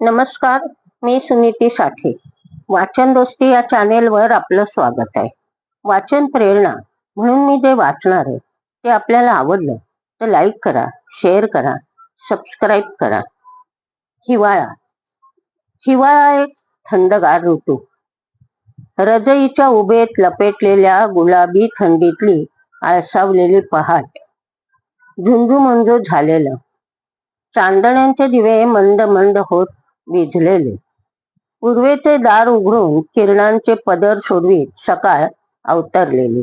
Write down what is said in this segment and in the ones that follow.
नमस्कार मी सुनीती साठे. वाचन दोस्ती या चॅनेलवर आपलं स्वागत आहे. वाचन प्रेरणा म्हणून मी जे वाचणार आहे ते आपल्याला आवडलं तर लाईक करा शेअर करा सबस्क्राईब करा. हिवाळा. हिवाळा एक थंडगार ऋतू. रजईच्या उभेत लपेटलेल्या गुलाबी थंडीतली आळसावलेली पहाट. झुंजू झालेलं. चांदण्यांचे दिवे मंद मंद होत विझलेले. पूर्वेचे दार उघडून किरणांचे पदर सोडवीत सकाळ अवतरलेली.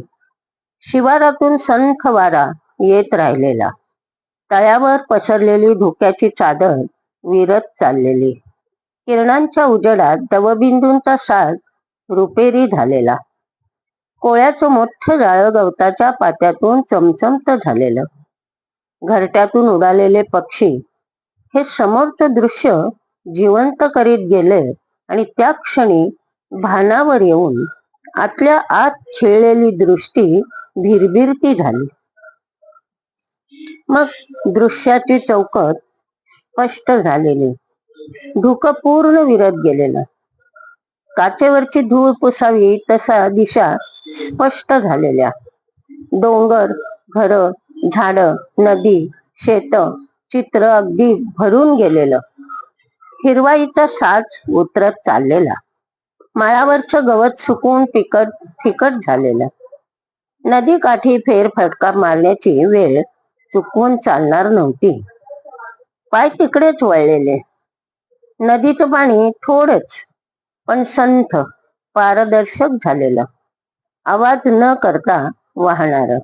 शिवारातून संथ वारा येत राहिलेला. तळ्यावर पसरलेली धुक्याची चादर विरत चाललेली. किरणांच्या उजेडात दवबिंदूंचा साज रुपेरी झालेला. कोळ्याचं मोठं जाळ गवताच्या पात्यातून चमचमत झालेलं. घरट्यातून उडालेले पक्षी. हे समोरचं दृश्य जिवंत करीत गेले आणि त्या क्षणी भानावर येऊन आतल्या आत खेळलेली दृष्टी भिरभिरती झाली. मग दृश्याची चौकट स्पष्ट झालेली. धुक पूर्ण विरत गेलेलं. काचेवरची धूळ पुसावी तसा दिशा स्पष्ट झालेल्या. डोंगर घर झाड नदी शेत चित्र अगदी भरून गेलेलं. हिरवाईचा साज उतरत चाललेला. माळावरचं गवत सुकून फिकट फिकट झालेलं. नदी काठी फेरफटका मारण्याची वेळ चुकवून चालणार नव्हती. पाय तिकडेच वळलेले. नदीचं पाणी थोडच पण संथ पारदर्शक झालेलं. आवाज न करता वाहणार.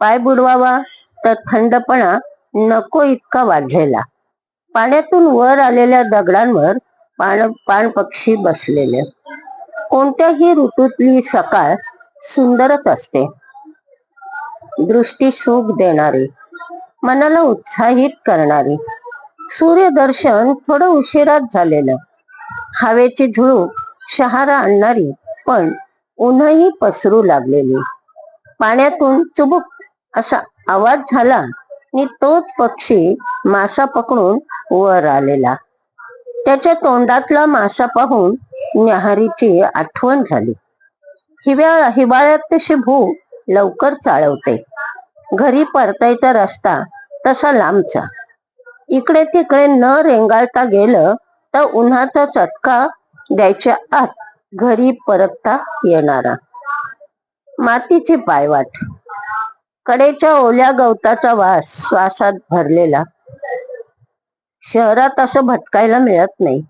पाय बुडवावा तर थंडपणा नको इतका वाढलेला. पाण्यातून वर आलेल्या दगडांवर पाण पाण पक्षी बसलेले. कोणत्याही ऋतूतली सकाळ सुंदरच असते. दृष्टी सुख देणारी मनाला उत्साहित करणारी. सूर्यदर्शन थोडं उशिरात झालेलं. हवेची झुळूक शहारा आणणारी पण उन्हही पसरू लागलेली. पाण्यातून चुबुक असा आवाज झाला आणि तोच पक्षी मासा पकडून वर आलेला. त्याच्या तोंडातला मासा पाहून न्याहारीची आठवण झाली. हिवाळ्या हिवाळ्यात तशी भूक लवकर चाळवते. घरी परतायचा रस्ता तसा लांबचा. इकडे तिकडे न रेंगाळता गेलं तर उन्हाचा चटका द्यायच्या आत घरी परतता येणारा. मातीची पायवाट. कडेच्या ओल्या गवताचा वास श्वासात भरलेला. शहरात असं भटकायला मिळत नाही.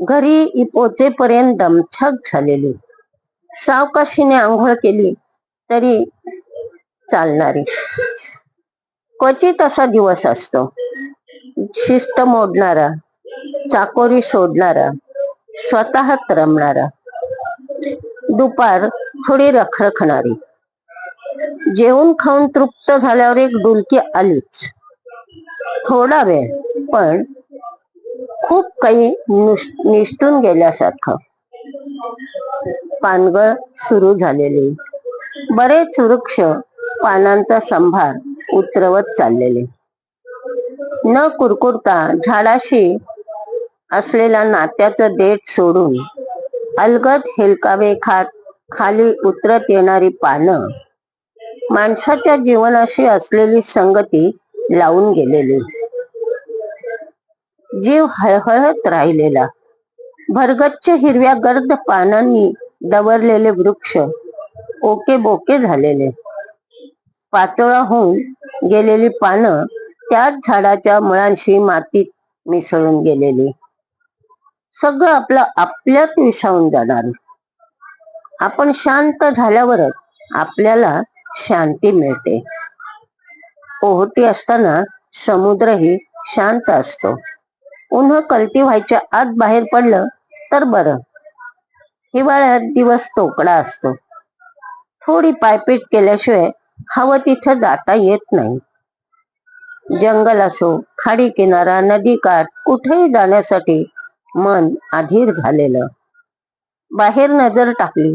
घरी पोचेपर्यंत दमछाक झालेली. सावकाशीने आंघोळ केली तरी चालणारी. क्वचित असा दिवस असतो. शिस्त मोडणारा चाकोरी सोडणारा स्वतःत रमणारा. दुपार थोडी रखरखणारी. जेवून खाऊन तृप्त झाल्यावर एक डुलकी आलीच. थोडा वेळ पण खूप काही निष्ठून गेल्यासारखं. पानगळ सुरू झालेली. बरेच वृक्ष पानांचा संभार उतरवत चाललेले. न कुरकुरता झाडाशी असलेला नात्याचं देठ सोडून अलगद हेलकावे खात खाली उतरत येणारी पानं माणसाच्या जीवनाशी असलेली संगती लावून गेलेली. जीव हळहळत राहिलेला. भरगच्च हिरव्या गर्द पानांनी दवरलेले वृक्ष ओके बोके झालेले. पाचोळा होऊन गेलेली पानं त्याच झाडाच्या मुळांशी मातीत मिसळून गेलेली. सगळं आपलं आपल्यात विसावून जाणार. आपण शांत झाल्यावरच आपल्याला शांती मिळते. ओहोटी असताना समुद्रही शांत असतो. उन्ह कलती व्हायच्या आत बाहेर पडलं तर बरं. हिवाळ्यात दिवस तोकडा असतो. थोडी पायपीट केल्याशिवाय हवं तिथं जाता येत नाही. जंगल असो खाडी किनारा नदी काठ कुठेही जाण्यासाठी मन अधीर झालेलं बाहेर नजर टाकली.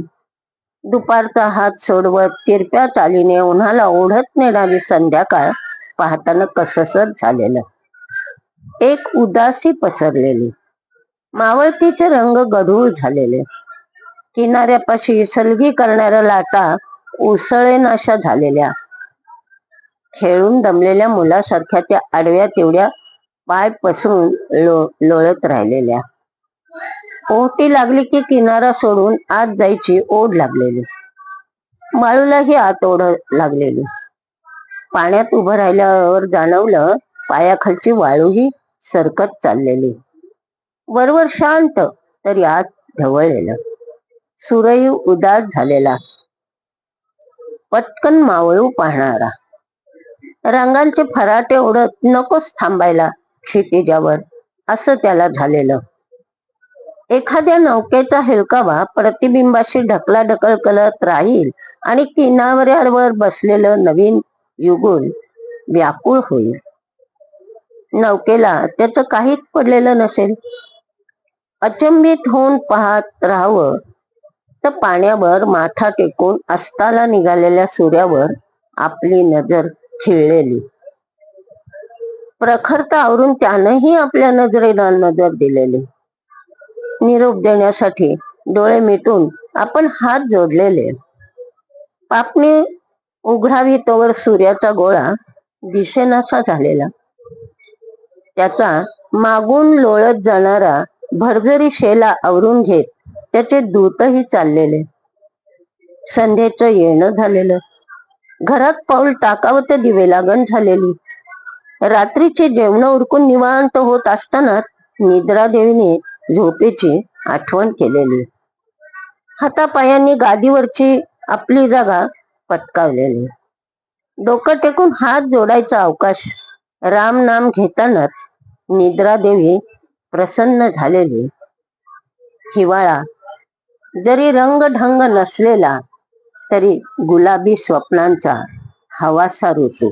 दुपारचा हात सोडवत तिरप्या चालीने उन्हाला ओढत नेणारी संध्याकाळ पाहताना कसस झालेलं. एक उदासी पसरलेली. मावळतीचे रंग गढूळ झालेले. किनाऱ्यापाशी सलगी करणाऱ्या लाटा उसळेनाशा झालेल्या. खेळून दमलेल्या मुलासारख्या त्या आडव्या तेवढ्या पाय पसरून लो लोळत राहिलेल्या. ओहटी लागली की किनारा सोडून आत जायची ओढ लागलेली. माळूलाही आत ओढ लागलेली. पाण्यात उभं राहिल्यावर जाणवलं पायाखालची वाळूही सरकत चाललेली. वरवर शांत तर यात ढवळलेलं. सुरई उदास झालेला. पटकन मावळू पाहणारा. रंगांचे फराटे ओढत नकोच थांबायला क्षितिजावर. असं त्याला झालेलं. एखाद्या नौकेचा हेलकावा प्रतिबिंबाशी ढकला ढकल करत राहील आणि किनाऱ्यावर बसलेलं नवीन युगुल व्याकुळ होईल. नौकेला. त्याचं काहीच पडलेलं नसेल. अचंबित होऊन पाहत राहावं. तर पाण्यावर माथा टेकून अस्ताला निघालेल्या सूर्यावर आपली नजर खिळलेली. प्रखरता आवरून त्यानंही आपल्या नजरेला नजर दिलेली. निरोप देण्यासाठी डोळे मिटून आपण हात जोडलेले. पापणी उघडावी तोवर सूर्याचा गोळा दिसेनासा झालेला. त्याचा मागून लोळत जाणारा भरजरी शेला आवरून घेत त्याचे दूतही चाललेले. संध्येचं येणं झालेलं. घरात पाऊल टाकावं ते दिवे लागण झालेली. रात्रीची जेवण उरकून निवांत होत असताना निद्रादेवीने झोपेची आठवण केलेली. हातापायांनी गादीवरची आपली जागा पटकावलेली. डोकं टेकून हात जोडायचा अवकाश राम नाम घेतानाच निद्रादेवी प्रसन्न झालेली. हिवाळा जरी रंगढंग नसलेला तरी गुलाबी स्वप्नांचा हवासा ऋतू.